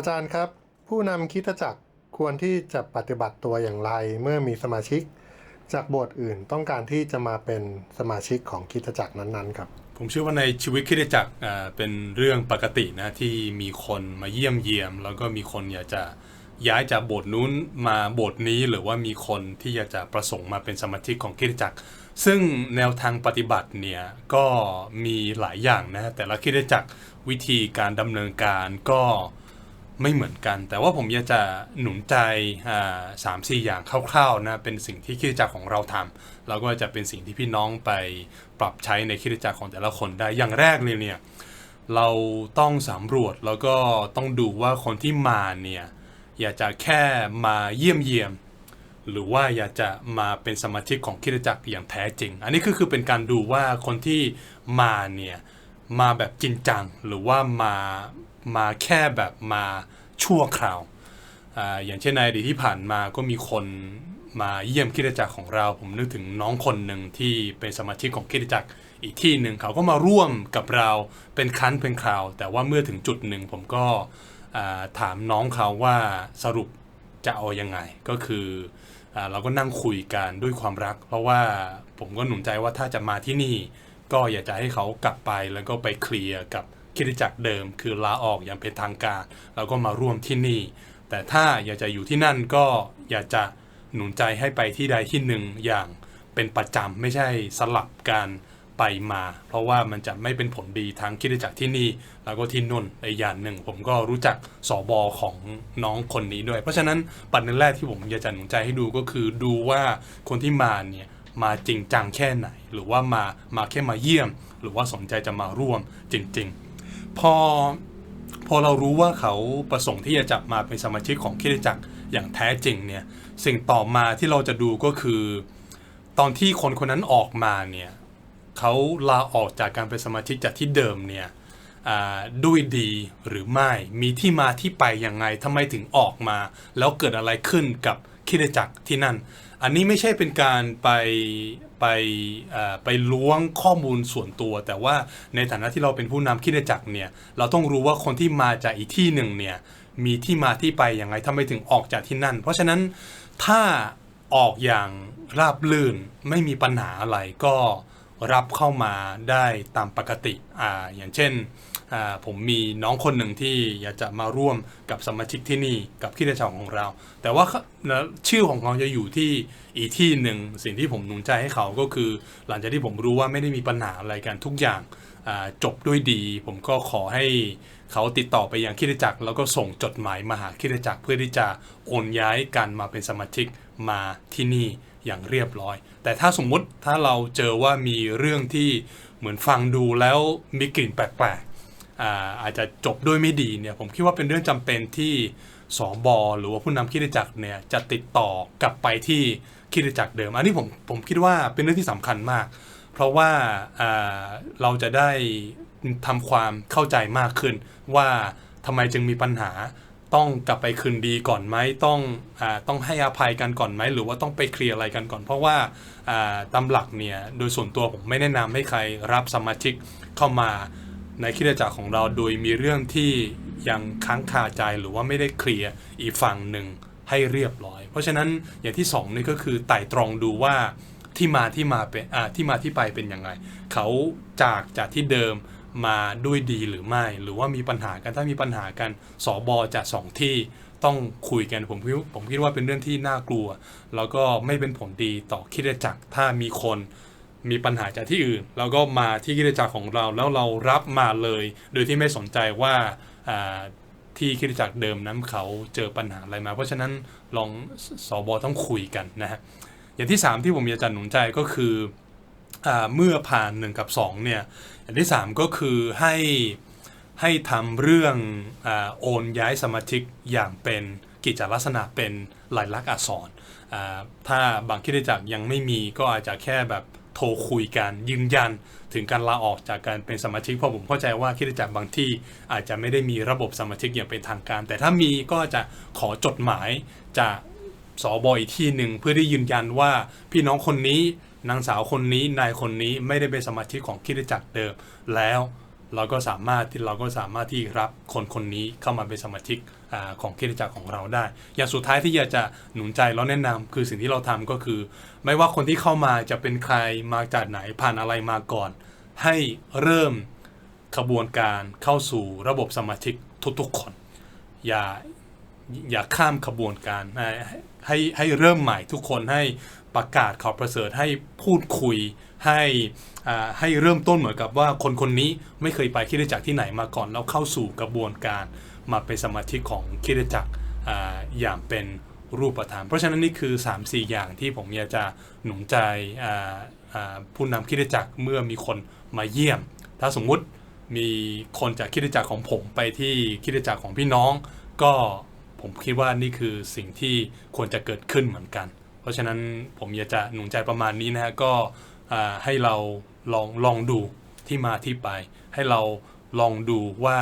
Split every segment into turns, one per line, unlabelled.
อาจารย์ครับ ผู้นำคิดจักรควรที่จะปฏิบัติตัวอย่างไรเมื่อมีสมาชิก จากโบสถ์อื่นต้องการที่จะมาเป็นสมาชิกของคิดจักรนั้นๆครับ
ผมเชื่อว่าในชีวิตคริสตจักรเป็นเรื่องปกตินะที่มีคนมาเยี่ยมเยียม แล้วก็มีคนอยากจะย้ายจากโบสถ์นู้นมาโบสถ์นี้หรือว่ามีคนที่อยากจะประสงค์มาเป็นสมาชิกของคริสตจักร ซึ่งแนวทางปฏิบัติเนี่ยก็มีหลายอย่างนะแต่ละคริสตจักรวิธีการดำเนินการก็ ไม่เหมือนกัน แต่ว่าผมอยากจะหนุนใจสามสี่อย่างคร่าวๆนะเป็นสิ่งที่คริสตจักรของเราทำแล้วก็จะเป็นสิ่งที่พี่น้องไปปรับใช้ในคริสตจักรของแต่ละคนได้อย่างแรกเลยเนี่ยเราต้องสำรวจแล้วก็ต้องดูว่าคนที่มาเนี่ยอยากจะแค่มาเยี่ยมเยียม หรือว่าอยากจะมาเป็นสมาชิกของคริสตจักรอย่างแท้จริง อันนี้คือคือเป็นการดูว่าคนที่มาเนี่ยมาแบบจริงจังหรือว่ามา มาแค่แบบมาชั่วคราวออย่างเช่นในอดีตที่ผ่านมาก็มีคนมาเยี่ยมคริสตจักรของเรา ผมนึกถึงน้องคนหนึ่งที่เป็นสมาชิกของคริสตจักรอีกที่หนึ่งเขาก็มาร่วมกับเราเป็นครั้นเป็นคราว แต่ว่าเมื่อถึงจุดหนึ่งผมก็ถามน้องเขาว่าสรุปจะเอายังไง ก็คืออเราก็นั่งคุยกันด้วยความรัก เพราะว่าผมก็หนุนใจว่าถ้าจะมาที่นี่ ก็อยากจะให้เขากลับไปแล้วก็ไปเคลียร์กับ คริสตจักรเดิม คือลาออกอย่างเป็นทางการ แล้วก็มาร่วมที่นี่ แต่ถ้าอยากจะอยู่ที่นั่นก็อยากจะหนุนใจให้ไปที่ใดที่หนึ่งอย่างเป็นประจำไม่ใช่สลับการไปมา เพราะว่ามันจะไม่เป็นผลดีทางคิดจักรที่นี่ แล้วก็ที่นุ่นในอย่างหนึ่ง ผมก็รู้จักสอบอของน้องคนนี้ด้วย เพราะฉะนั้นปัจจัยแรกที่ผมอยากจะหนุนใจให้ดูก็คือดูว่าคนที่มาเนี่ยมาจริงจังแค่ไหน หรือว่ามามาแค่มาเยี่ยม หรือว่าสนใจจะมาร่วมจริง ๆ พอพอเรารู้ว่าเขาประสงค์ที่จะจับมาเป็นสมาชิกของคริสตจักรอย่างแท้จริงเนี่ยสิ่งต่อมาที่เราจะดูก็คือ ตอนที่คนคนนั้นออกมาเนี่ยเขาลาออกจากการเป็นสมาชิกจากที่เดิมเนี่ยด้วยดีหรือไม่ มีที่มาที่ไปยังไงทำไมถึงออกมา แล้วเกิดอะไรขึ้นกับ คริสตจักรที่นั่น อันนี้ไม่ใช่เป็นการไปไปไปล้วงข้อมูลส่วนตัว แต่ว่าในฐานะที่เราเป็นผู้นำคิดจักรเนี่ยเราต้องรู้ว่าคนที่มาจากอีกที่หนึ่งเนี่ยมีที่มาที่ไปยังไงทำไมถึงออกจากที่นั่น เพราะฉะนั้นถ้าออกอย่างราบลื่นไม่มีปัญหาอะไรก็รับเข้ามาได้ตามปกติอ่าอย่างเช่น ผมมีน้องคนหนึ่งที่อยากจะมาร่วมกับสมาชิกที่นี่กับคริดจักรของเรา แต่ว่าชื่อของเขาจะอยู่ที่อีกที่หนึ่งสิ่งที่ผมหนุนใจให้เขาก็คือ หลังจากที่ผมรู้ว่าไม่ได้มีปัญหาอะไรกันทุกอย่างจบด้วยดี ผมก็ขอให้เขาติดต่อไปยังคิดจักรแล้วก็ส่งจดหมายมาหาคิดจักรเพื่อที่จะโอนย้ายกันมาเป็นสมาชิกมาที่นี่อย่างเรียบร้อย แต่ถ้าสมมุติถ้าเราเจอว่ามีเรื่องที่เหมือนฟังดูแล้วมีกลิ่นแปลก อาจจะจบด้วยไม่ดีเนี่ยผมคิดว่าเป็นเรื่องจำเป็นที่สอบอหรือว่าผู้นำคริดจักรเนี่ยจะติดต่อกลับไปที่คิดจักรเดิม อันนี้ผมผมคิดว่าเป็นเรื่องที่สำคัญมาก เพราะว่าอ่าเราจะได้ทำความเข้าใจมากขึ้น ว่าทำไมจึงมีปัญหาต้องกลับไปคืนดีก่อนไหมต้องอต้องให้อภัยกันก่อนไหมหรือว่าต้องไปเคลียร์อะไรกันก่อน เพราะว่าาตามหลักเนี่ยโดยส่วนตัวผมไม่แนะนำให้ใครรับสมาชิกเข้ามา ในคิดจักรของเราโดยมีเรื่องที่ยังค้างคาใจหรือว่าไม่ได้เคลียร์อีกฝั่งหนึ่งให้เรียบร้อย เพราะฉะนั้นอย่างที่สองนี่ก็คือไต่ตรองดูว่าที่มาที่มาเป็นอ่าที่มาที่ไปเป็นยังไง เขาจากจากที่เดิมมาด้วยดีหรือไม่ หรือว่ามีปัญหากันถ้ามีปัญหากันสอบอจากสองที่ต้องคุยกันผมคิดผมคิดว่าเป็นเรื่องที่น่ากลัว แล้วก็ไม่เป็นผลดีต่อคิดจักรถ้ามีคน มีปัญหาจากที่อื่นแล้วก็มาที่คิดจักรของเราแล้วเรารับมาเลย โดยที่ไม่สนใจว่าที่คิดจักรเดิมนั้นเขาเจอปัญหาอะไรมา เพราะฉะนั้นลองสอบอต้องคุยกันนะฮะอย่างที่ 3 ที่ผมอยากจะหนุนใจก็คืออเมื่อผ่าน 1 กับ 2 เนี่ย อย่างที่ 3 ก็คือให้ให้ทำเรื่องอโอนย้ายสมาชิกอย่างเป็นกิจลักษณะเป็นลายลักษณ์อักษรถ้าบางคิดจักรยังไม่มีก็อาจจะแค่แบบ โทรคุยกันยืนยัน ถึงการลาออกจากการเป็นสมาชิกเพราะผมเข้าใจว่าคิดจักรบางที่อาจจะไม่ได้มีระบบสมาชิกอย่างเป็นทางการ แต่ถ้ามีก็จะขอจดหมายจากสอบอีกที่หนึ่งเพื่อที่ยืนยันว่าพี่น้องคนนี้นางสาวคนนี้นายคนนี้ไม่ได้เป็นสมาชิกของคิดจักรเดิมแล้ว เราก็สามารถที่เราก็สามารถที่รับคนคนนี้เข้ามาเป็นสมาชิก อของคิดจักรของเราได้ อย่างสุดท้ายที่อยากจะหนุนใจแล้วแนะนำคือสิ่งที่เราทำก็คือ ไม่ว่าคนที่เข้ามาจะเป็นใครมาจากไหนผ่านอะไรมาก่อน ให้เริ่มขบวนการเข้าสู่ระบบสมาชิกทุกๆคน อย่า อย่าข้ามขบวนการให้ให้ให้เริ่มใหม่ทุกคนให้ประกาศข่าวประเสริฐให้พูดคุยให้ให้เริ่มต้นเหมือนกับว่าคนคนนี้ไม่เคยไปคริดจักรที่ไหนมาก่อน แล้วเข้าสู่กระบวนการมาเป็นสมาชิกของคิดจักรอ่าอย่างเป็นรูปธรรม เพราะฉะนั้นนี่คือ 3-4 อย่างที่ผมอยากจะหนุนใจผู้นำคริดจักรเมื่อมีคนมาเยี่ยม ถ้าสมมุติมีคนจากคริดจักรของผมไปที่คริดจักรของพี่น้องก็ ผมคิดว่านี่คือสิ่งที่ควรจะเกิดขึ้นเหมือนกัน เพราะฉะนั้นผมอยากจะหนุนใจประมาณนี้นะฮะก็ให้เราลองลองดูที่มาที่ไป ให้เราลองดูว่า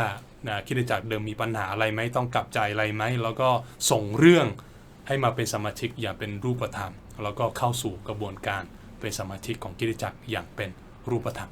คิดจักรเดิมมีปัญหาอะไรไหมต้องกลับใจอะไรไหมแล้วก็ส่งเรื่องให้มาเป็นสมาชิกอย่างเป็นรูปธรรม แล้วก็เข้าสู่กระบวนการเป็นสมาชิกของคิดจักรอย่างเป็นรูปธรรม